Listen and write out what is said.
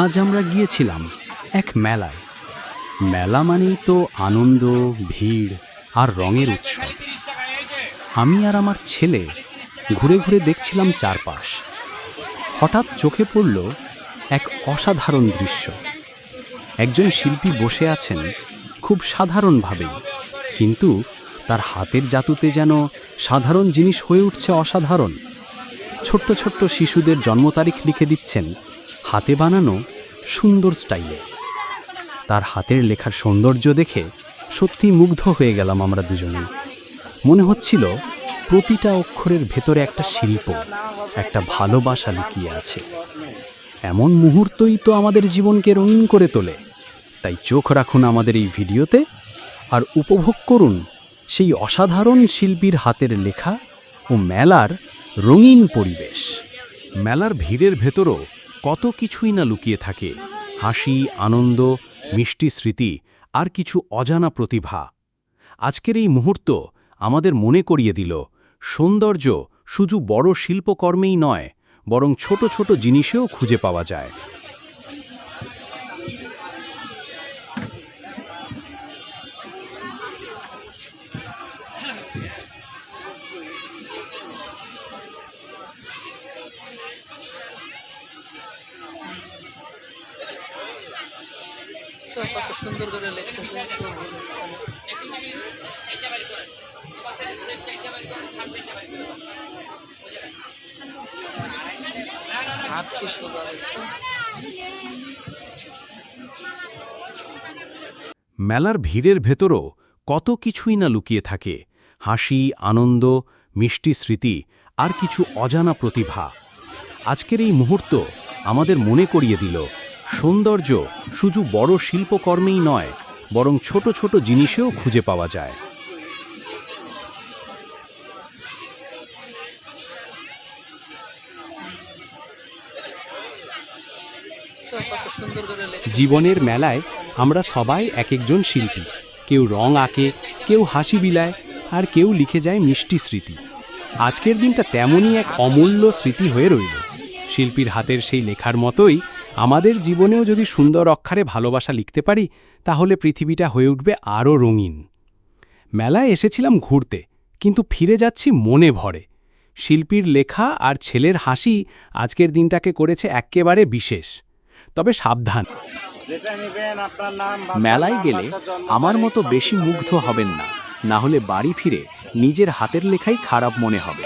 আজ আমরা গিয়েছিলাম এক মেলায়। মেলা মানেই তো আনন্দ, ভিড় আর রঙের উৎসব। আমি আর আমার ছেলে ঘুরে ঘুরে দেখছিলাম চারপাশ। হঠাৎ চোখে পড়ল এক অসাধারণ দৃশ্য। একজন শিল্পী বসে আছেন খুব সাধারণভাবেই, কিন্তু তার হাতের জাতুতে যেন সাধারণ জিনিস হয়ে উঠছে অসাধারণ। ছোট্ট ছোট্ট শিশুদের জন্ম তারিখ লিখে দিচ্ছেন হাতে বানানো সুন্দর স্টাইলে। তার হাতের লেখার সৌন্দর্য দেখে সত্যি মুগ্ধ হয়ে গেলাম আমরা দুজনেই। মনে হচ্ছিল প্রতিটা অক্ষরের ভেতরে একটা শিল্প, একটা ভালোবাসা লুকিয়ে আছে। এমন মুহূর্তই তো আমাদের জীবনকে রঙিন করে তোলে। তাই চোখ রাখুন আমাদের এই ভিডিওতে আর উপভোগ করুন সেই অসাধারণ শিল্পীর হাতের লেখা ও মেলার রঙিন পরিবেশ। মেলার ভিড়ের ভেতরও কত কিছুই না লুকিয়ে থাকে। হাসি, আনন্দ, মিষ্টি স্মৃতি আর কিছু অজানা প্রতিভা। আজকের এই মুহূর্ত আমাদের মনে করিয়ে দিল, সৌন্দর্য শুধু বড় শিল্পকর্মেই নয়, বরং ছোট ছোট জিনিসেও খুঁজে পাওয়া যায়। কত সুন্দর করে। হাত কি সোজা মেলার ভিড়ের ভেতরও কত কিছুই না লুকিয়ে থাকে। হাসি, আনন্দ, মিষ্টি স্মৃতি আর কিছু অজানা প্রতিভা। আজকের এই মুহূর্ত আমাদের মনে করিয়ে দিল সৌন্দর্য শুধু বড় শিল্পকর্মেই নয়, বরং ছোট ছোট জিনিসেও খুঁজে পাওয়া যায়। জীবনের মেলায় আমরা সবাই এক একজন শিল্পী। কেউ রং আঁকে, কেউ হাসি বিলায়, আর কেউ লিখে যায় মিষ্টি স্মৃতি। আজকের দিনটা তেমনই এক অমূল্য স্মৃতি হয়ে রইল। শিল্পীর হাতের সেই লেখার মতোই আমাদের জীবনেও যদি সুন্দর অক্ষরে ভালোবাসা লিখতে পারি, তাহলে পৃথিবীটা হয়ে উঠবে আরও রঙিন। মেলায় এসেছিলাম ঘুরতে, কিন্তু ফিরে যাচ্ছি মনে ভরে। শিল্পীর লেখা আর ছেলের হাসি আজকের দিনটাকে করেছে এক্কেবারে বিশেষ। তবে সাবধান। মেলায় গেলে আমার মতো বেশি মুগ্ধ হবেন না। না হলে বাড়ি ফিরে নিজের হাতের লেখাই খারাপ মনে হবে।